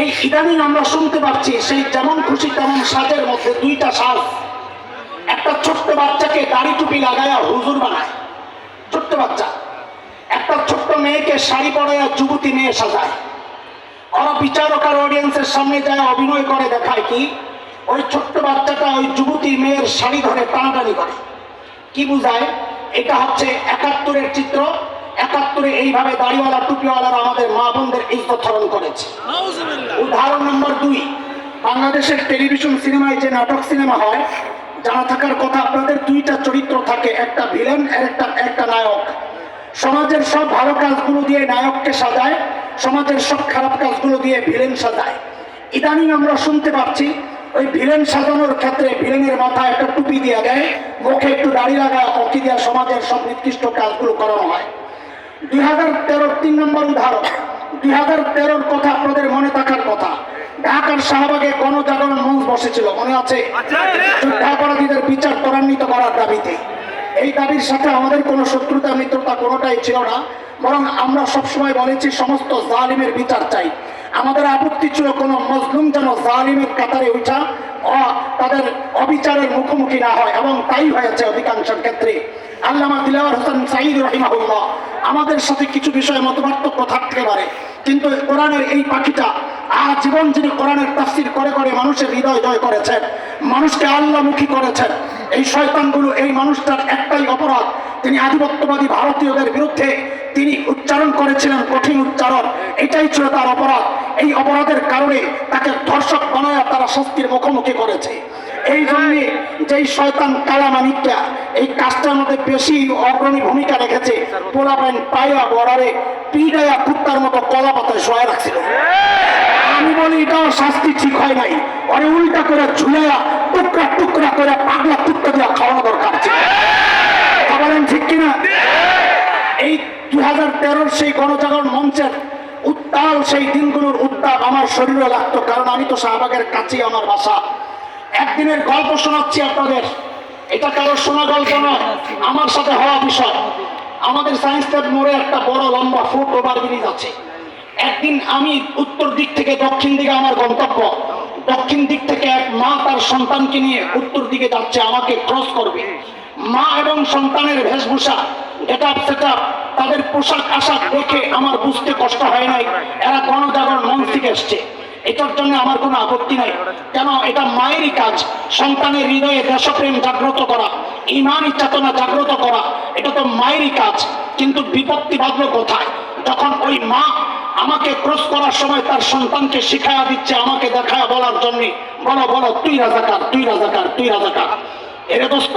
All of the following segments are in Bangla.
এই ইদানিং আমরা শুনতে পাচ্ছি, সেই যেমন খুশি তেমন সাজের মধ্যে দুইটা সাজ। একটা ছোট্ট বাচ্চাকে দাড়ি টুপি লাগায়া হুজুর বানায়, ছোট্ট বাচ্চা। একটা ছোট্ট মেয়েকে শাড়ি পরাইয়া যুবতী মেয়ে সাজায়। ওরা বিচারক আর অডিয়েন্সের সামনে যায়, অভিনয় করে, দেখায় কি, ওই ছোট্ট বাচ্চাটা ওই যুবতী মেয়ের শাড়ি ধরে টানাটানি করে। কি বুঝায়? এটা হচ্ছে একাত্তরের চিত্র। একাত্তরে এইভাবে দাড়িওয়ালা টুপিওয়ালারা আমাদের মা বোনদের এই হরণ করেছে। উদাহরণ নম্বর দুই বাংলাদেশের টেলিভিশন সিনেমায় যে নাটক সিনেমা হয় জানা থাকার কথা আপনাদের দুইটা চরিত্র থাকে একটা ভিলেন আর একটা একটা নায়ক। সমাজের সব ভালো কাজগুলো দিয়ে নায়ককে সাজায় সমাজের সব খারাপ কাজগুলো দিয়ে ভিলেন সাজায়। ইদানিং আমরা শুনতে পাচ্ছি ওই ভিলেন সাজানোর ক্ষেত্রে ভিলেনের মাথায় একটা টুপি দিয়ে দেয় মুখে একটু দাড়ি লাগায় অকি দিয়ে সমাজের সব নির্দিষ্ট কাজগুলো করানো হয়। দুই হাজার তেরোর তিন নম্বর উদাহরণ। দুই হাজার তেরোর কথা আপনাদের মনে থাকার কথা। ঢাকার শাহবাগে গণজাগরণ মঞ্চ বসেছিল মনে আছে? যুদ্ধাপরাধীদের বিচার ত্বরান্বিত করার দাবিতে। এই দাবির সাথে আমাদের কোনো শত্রুতা মিত্রতা কোনোটাই ছিল না। বরং আমরা সবসময় বলেছি সমস্ত জালিমের বিচার চাই। আমাদের আপত্তি ছিল কোনো মজলুম যেন জালিমের কাতারে উঠা তাদের অবিচারের মুখোমুখি না হয়। এবং তাই হয়েছে অধিকাংশ ক্ষেত্রে। আল্লামা দিলাওয়ার হোসেন সাঈদ রহিমাহুল্লাহ আমাদের সাথে কিছু বিষয়ে মতপার্থক্য থাকতে পারে। কিন্তু কোরআনের এই পাখিটা আজীবন যিনি কোরআনের তাফসির করে করে মানুষের হৃদয় জয় করেছেন, মানুষকে আল্লামুখী করেছেন, এই শয়তানগুলো এই মানুষটার একটাই অপরাধ। তিনি আধিপত্যবাদী ভারতীয়দের বিরুদ্ধে তিনি উচ্চারণ করেছিলেন কঠিন উচ্চারণ। এটাই ছিল তার অপরাধ। এই অপরাধের কারণে তাকে ধর্ষক বানায় তারা শাস্তির মুখোমুখি করেছে। এই জন্যে যেই শয়তান কালামানিকটা, এই কাজটার মধ্যে বেশি অগ্রণী ভূমিকা রেখেছে পোলা প্যান্ট পাইয়া বর্ডারে পিড়াইয়া কুত্তার মতো কলা পাতায় শোয়া রাখছিল। আমি বলি, এটাও শাস্তি ঠিক হয় নাই। ওরে উল্টা করে ঝুলাইয়া টুকরা টুকরা করে পাগলা কুত্তা দিয়া খাওয়ানো দরকার ছিল। ঠিক কিনা? এই দুই হাজার তেরোর সেই গণজাগরণ মঞ্চের উত্তাল সেই দিনগুলোর উত্তাপ আমার শরীরে লাগতো, কারণ আমি তো শাহবাগের কাছেই আমার বাসা। একদিনের গল্প শোনাচ্ছি আপনাদের। এটা কারোর শোনা গল্প নয়, আমার সাথে হওয়া বিষয়। আমাদের সায়েন্স ল্যাব মোড়ে একটা বড় লম্বা ফুট ওভার ব্রিজ আছে। একদিন আমি উত্তর দিক থেকে দক্ষিণ দিকে আমার গন্তব্য। দক্ষিণ দিক থেকে এক মা তার সন্তানকে নিয়ে উত্তর দিকে যাচ্ছে, আমাকে ক্রস করবে। মা এবং সন্তানের বেশভূষা এটা সেটা তাদের পোশাক আশাক দেখে আমার বুঝতে কষ্ট হয় নাই। এরা গণজাগরণ মঞ্চ থেকে এসছে। এটার জন্য আমার কোনো আপত্তি নাই। কেন? এটা মায়েরই কাজ। সন্তানের হৃদয়ে দেশপ্রেম জাগ্রত করা ইমানই চেতনা জাগ্রত করা, এটা তো মায়েরই কাজ। কিন্তু বিপত্তি বাঁধলো কোথায়? যখন ওই মা আমাকে ক্রস করার সময় তার সন্তানকে শিখায়া দিচ্ছে আমাকে দেখায় বলার জন্য, বলো বলো, তুই রাজাকার তুই রাজাকার তুই রাজাকার। এরে দোস্ত,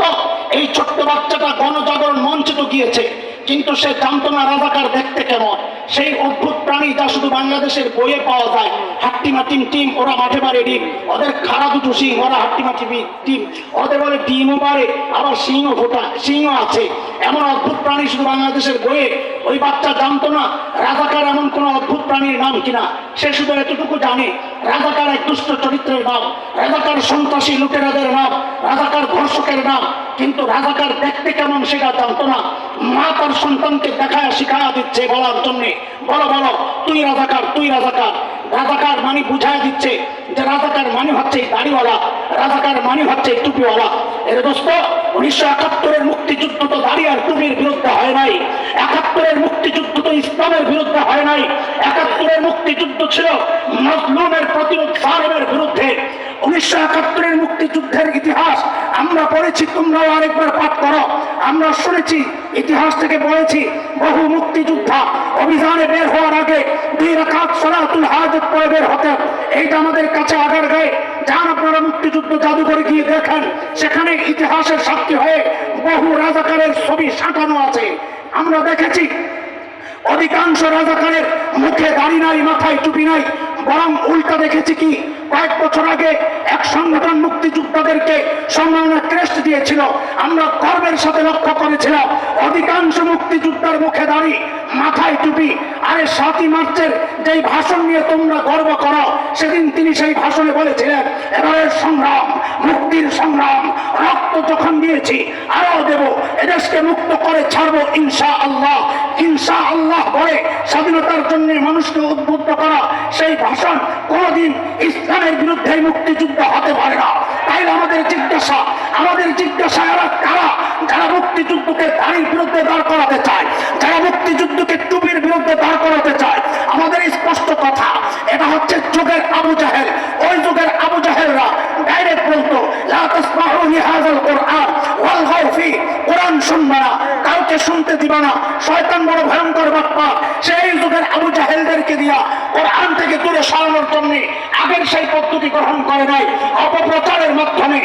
এই ছোট্ট বাচ্চাটা গণজাগরণ মঞ্চে তো গিয়েছে। কিন্তু সে জানতো না রাজাকার দেখতে কেমন? সেই অদ্ভুত প্রাণী যা শুধু বাংলাদেশের বইয়ে পাওয়া যায়। হাট্টিমা টিম টিম ওরা মাঠে পারে ডিম। ওদের খারাপ দুটো সিং ওরা হাট্টিমা টিম টিম ওদের বলে ডিমও পারে, আবার সিংও ফোটা সিংও আছে। এমন অদ্ভুত প্রাণী শুধু বাংলাদেশের বইয়ে ওই বাচ্চা জানতো না রাজাকার এমন কোন অদ্ভুত প্রাণীর নাম কিনা। সে শুধু এতটুকু জানে, রাজাকার এক দুষ্ট চরিত্রের নাম, রাজাকার সন্ত্রাসী লুটেরাদের নাম, রাজাকার ধর্ষকের নাম, কিন্তু রাজাকার দেখতে কেমন সেটা জানতো না। মা তার সন্তানকে দেখায়, শিখায়া দিচ্ছে বলার জন্য। বলো বলো, তুই রাজাকার তুই রাজাকার। রাজাকার মানে বুঝায় দিচ্ছে যে রাজাকার মানে হচ্ছে এই দাড়িওয়ালা। রাজাকার মানে হচ্ছে টুপিওয়ালা। এর দোস্ত, উনিশশো একাত্তরের মুক্তিযুদ্ধ তো দাড়ি আর টুপির বিরুদ্ধে হয় নাই। একাত্তরের মুক্তিযুদ্ধ তো ইসলামের বিরুদ্ধে হয় নাই। একাত্তরের মুক্তিযুদ্ধ ছিল মজলুমের প্রতিরোধ সালেমের বিরুদ্ধে। উনিশশো একাত্তরের মুক্তিযুদ্ধের ইতিহাস আমরা পড়েছি, তোমরাও আরেকবার পাঠ করো। আমরা শুনেছি, ইতিহাস থেকে পড়েছি বহু মুক্তিযোদ্ধা অভিযানে বের হওয়ার আগে দুই রাকাত সলাতুল হাজত পরে বের হতেন। এইটা আমাদের কাছে আগার গায়ে যান আপনারা মুক্তিযুদ্ধ জাদুঘরে গিয়ে দেখেন, সেখানে ইতিহাসের সাক্ষী হয়ে বহু রাজাকারের ছবি সাঁটানো আছে। আমরা দেখেছি, অধিকাংশ রাজাকারের মুখে দাড়ি নাই, মাথায় টুপি নাই, বরং উল্টা দেখেছি কি, কয়েক বছর আগে এক সংগঠন ক্রেস্ট দিয়েছিল। আমরা সাথে লক্ষ্য অধিকাংশ মুক্তিযোদ্ধার মুখে মাথায় টুপি, আরে সাতই মার্চের ভাষণ নিয়ে তোমরা গর্ব করো, সেদিন তিনি সেই ভাষণে বলেছিলেন সংগ্রাম, মুক্তির সংগ্রাম, রক্ত যখন দিয়েছি দেব, এদেশকে মুক্ত করে ছাড়বো ইনশা আল্লাহ ইনশা আল্লাহ বলে স্বাধীনতার জন্য মানুষকে উদ্বুদ্ধ করা সেই ভাষণ কোনোদিন ইসলামের বিরুদ্ধে মুক্তিযুদ্ধ হতে পারে না তাই আমাদের জিজ্ঞাসা আমাদের কাউকে শুনতে দিবা না, শয়তান বড় ভয়ঙ্কর বাপ্পা। সেই যুগের আবু জাহেলদেরকে দিয়া কোরআন থেকে দূরে সরানোর জন্য আগের সেই পদ্ধতি গ্রহণ করে নাই, অপপ্রচারের মাধ্যমে।